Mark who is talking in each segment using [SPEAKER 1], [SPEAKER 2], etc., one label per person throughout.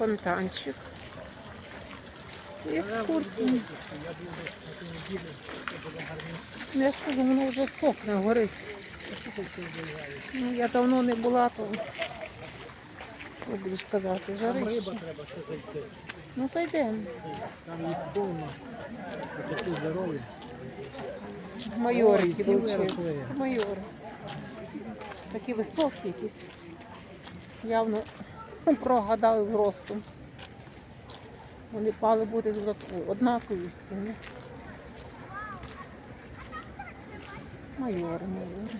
[SPEAKER 1] Фонтанчик. І екскурсії. Ну, Я ж кажу, воно вже сохне, горить. Ну, я давно не була, то що будеш казати, жарить.
[SPEAKER 2] треба ще зайти.
[SPEAKER 1] Ну зайдемо.
[SPEAKER 2] Там їх повно. Такі здорові.
[SPEAKER 1] Майори,
[SPEAKER 2] Ой,
[SPEAKER 1] які
[SPEAKER 2] ці
[SPEAKER 1] були.
[SPEAKER 2] виросли.
[SPEAKER 1] Майори. Такі високі якісь. Явно прогадали з ростом. Вони мали бути однакові всі. ну. Майори, майори.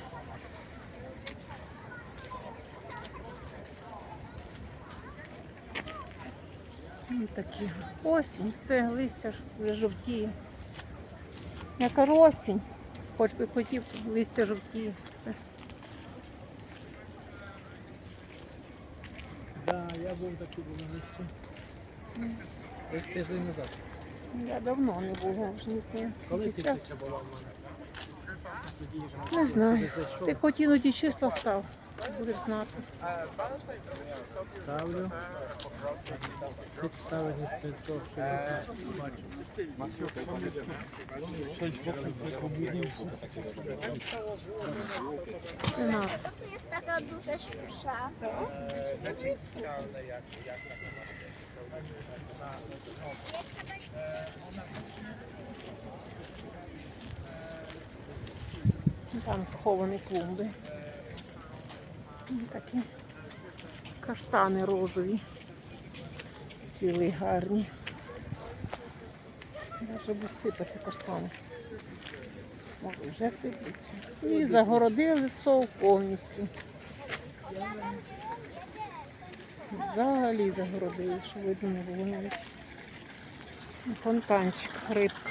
[SPEAKER 1] Ну, такі. Осінь, все, листя ж вже жовтіє. Я кажу осінь. Хоч би хотів, листя жовтіє.
[SPEAKER 2] я був такий був на місці. Десь тиждень назад.
[SPEAKER 1] Я давно не була, вже не знаю.
[SPEAKER 2] Коли
[SPEAKER 1] Скільки
[SPEAKER 2] ти
[SPEAKER 1] часу.
[SPEAKER 2] це була в мене? Тоді ж
[SPEAKER 1] Не знаю.
[SPEAKER 2] ти зайшов.
[SPEAKER 1] Ти хоч іноді числа став, Будеш знати.
[SPEAKER 2] Ставлю. Підставлені під того, що я бачу.
[SPEAKER 1] Сенат.
[SPEAKER 3] Tu jest taka duża.
[SPEAKER 1] Там сховані клумби. Ну, Такі каштани розові. Цвіли гарні. Може будуть сипатися каштани. Може вже сипляться. І загородили сов повністю. Взагалі загородили, що видно було. Фонтанчик, рибка.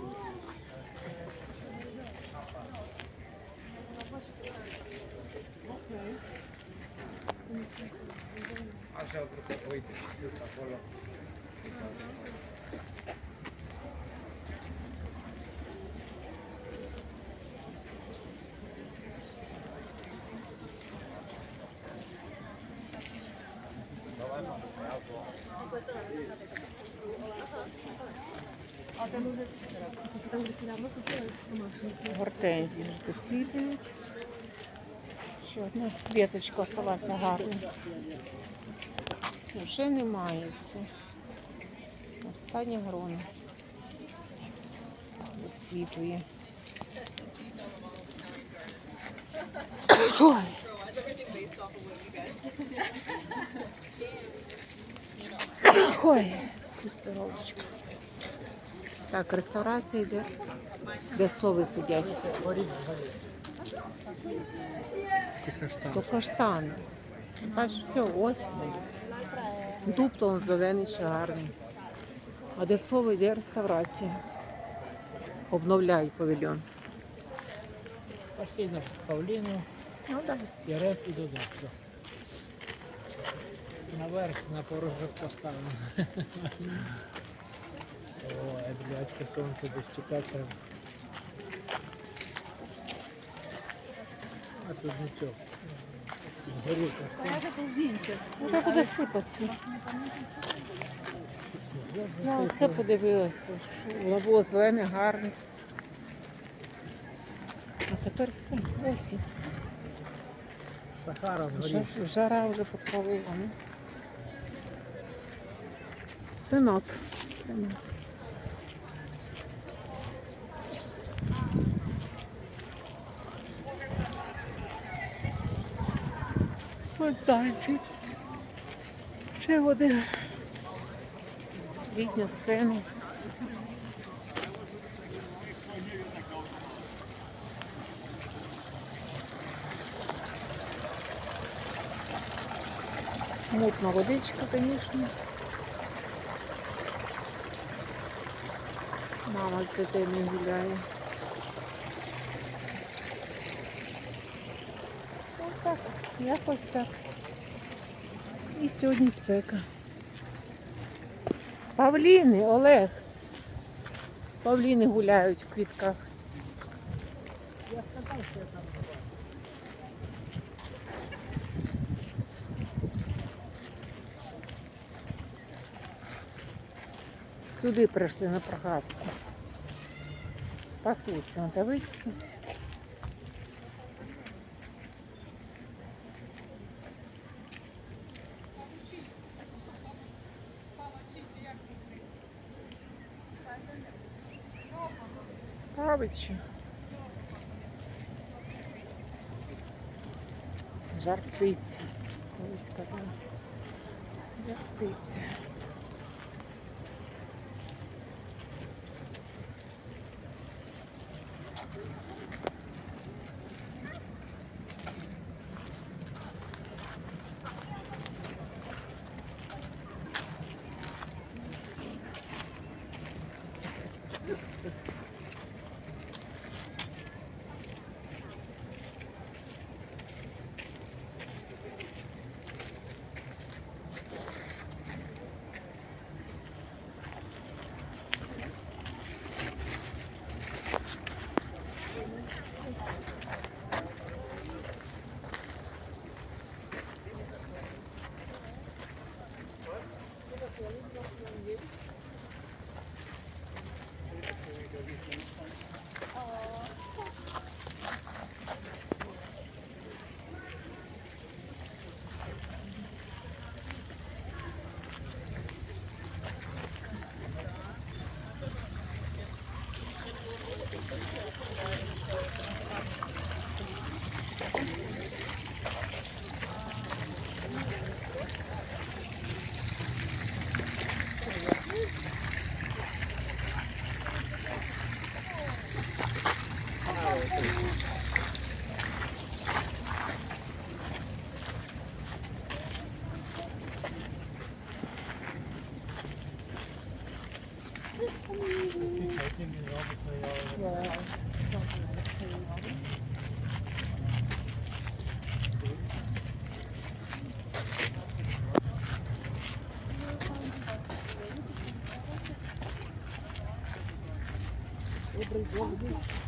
[SPEAKER 2] uite, sus acolo.
[SPEAKER 1] Гортензії поцвітують. Ще одна віточка осталася гарна. Вже немає все. Остання грона. Поцвітує. Ой. Ой, здоровочка. Так, реставрація йде, де сови сидять. То каштани. Бачиш, це осінь. Дуб то зелений ще гарний. А де сови йде реставрація. Обновляють павільйон.
[SPEAKER 2] Пошли на павліну,
[SPEAKER 1] Ну так.
[SPEAKER 2] і реп і додому. Наверх на порожок поставимо. Ой, блядське сонце десь чекати. А тут нічого. Каштан.
[SPEAKER 1] Ну так буде сипатися. Я оце подивилася. було зелене, гарне. А тепер все, осінь.
[SPEAKER 2] Сахара згорів.
[SPEAKER 1] Жара вже поправила. Ну. Синок. Фонтанчик. Ще один. Літня сцена. Мутна водичка, звісно. Мама з дитиною гуляє. Ось так, якось так. І сьогодні спека. Павліни, Олег. Павліни гуляють в квітках.
[SPEAKER 2] Я сказав, що я там.
[SPEAKER 1] Сюди прийшли на прогаску. Пасуться на тавичці. Павичі. Жар птиці, колись казали. Жар птиці.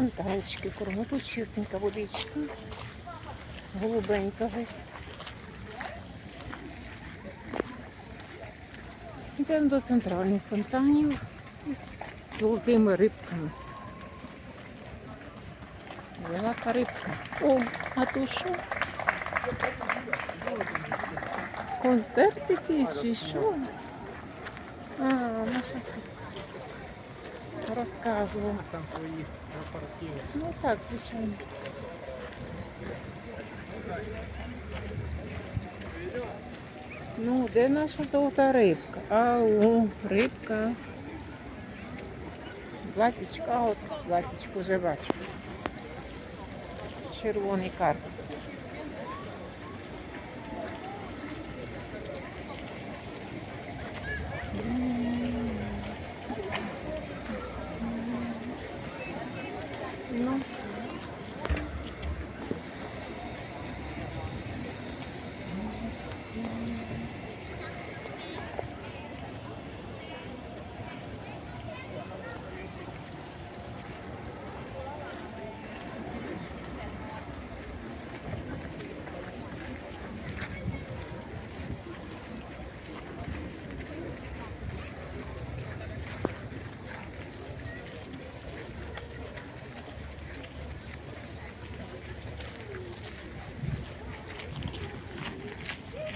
[SPEAKER 1] Фонтанчики кругом. Тут чистенька водичка. Голубенька геть. Йдемо до центральних фонтанів із золотими рибками. Золота рибка. О, а то що? Концерт якийсь чи що? А, ну щось тут розказував. Ну так, звичайно. Ну, де наша золота рибка? Ау, рибка. Платічка, от платічку вже бачу. Червоний карп.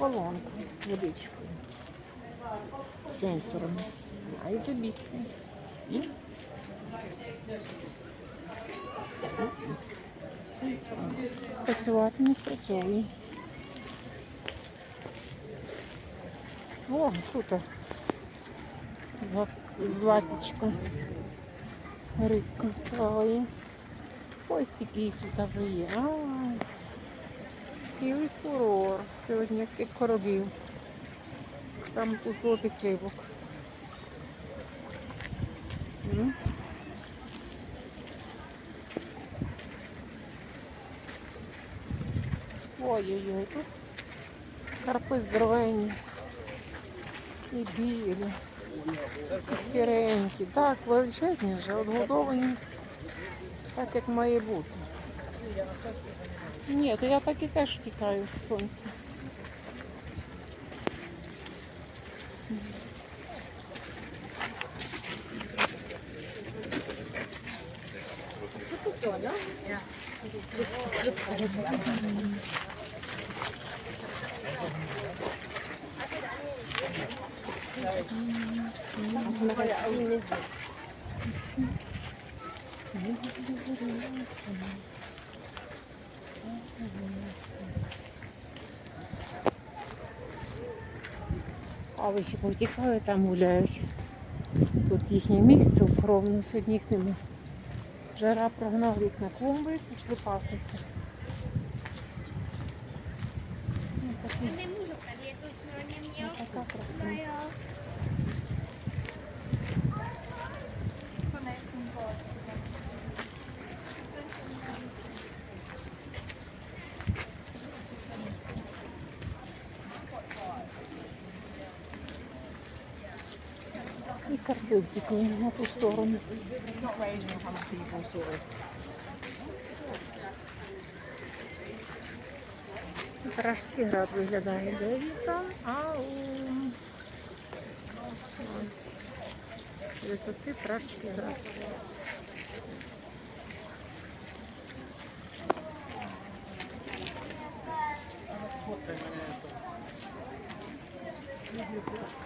[SPEAKER 1] з водичкою. Сенсором. А і забігти. Ні? Сенсором. Спрацювати не спрацьовує. О, тут зла- златочка. Рибка плаває. Ось який тут вже є. А, Цілий курор. Сьогодні як кораблів. Саме тут золотих рибок. М. Ой-ой-ой, тут карпи здоровенні. І білі, і сіренькі. Так, величезні вже, odгодовані, так як має бути. Ні, то я так і теж тікаю з сонця. А ви ще повтікали, там гуляють. Тут їхнє місце укромно, сьогодні їх нема. Жара прогнав їх на клумби, пішли пастися. Ну, такі,
[SPEAKER 3] Nemůžu
[SPEAKER 1] Карпи на ту сторону. Пражський град виглядає. Де він там? Ау. Ой. Висоти Пражський град.
[SPEAKER 2] in a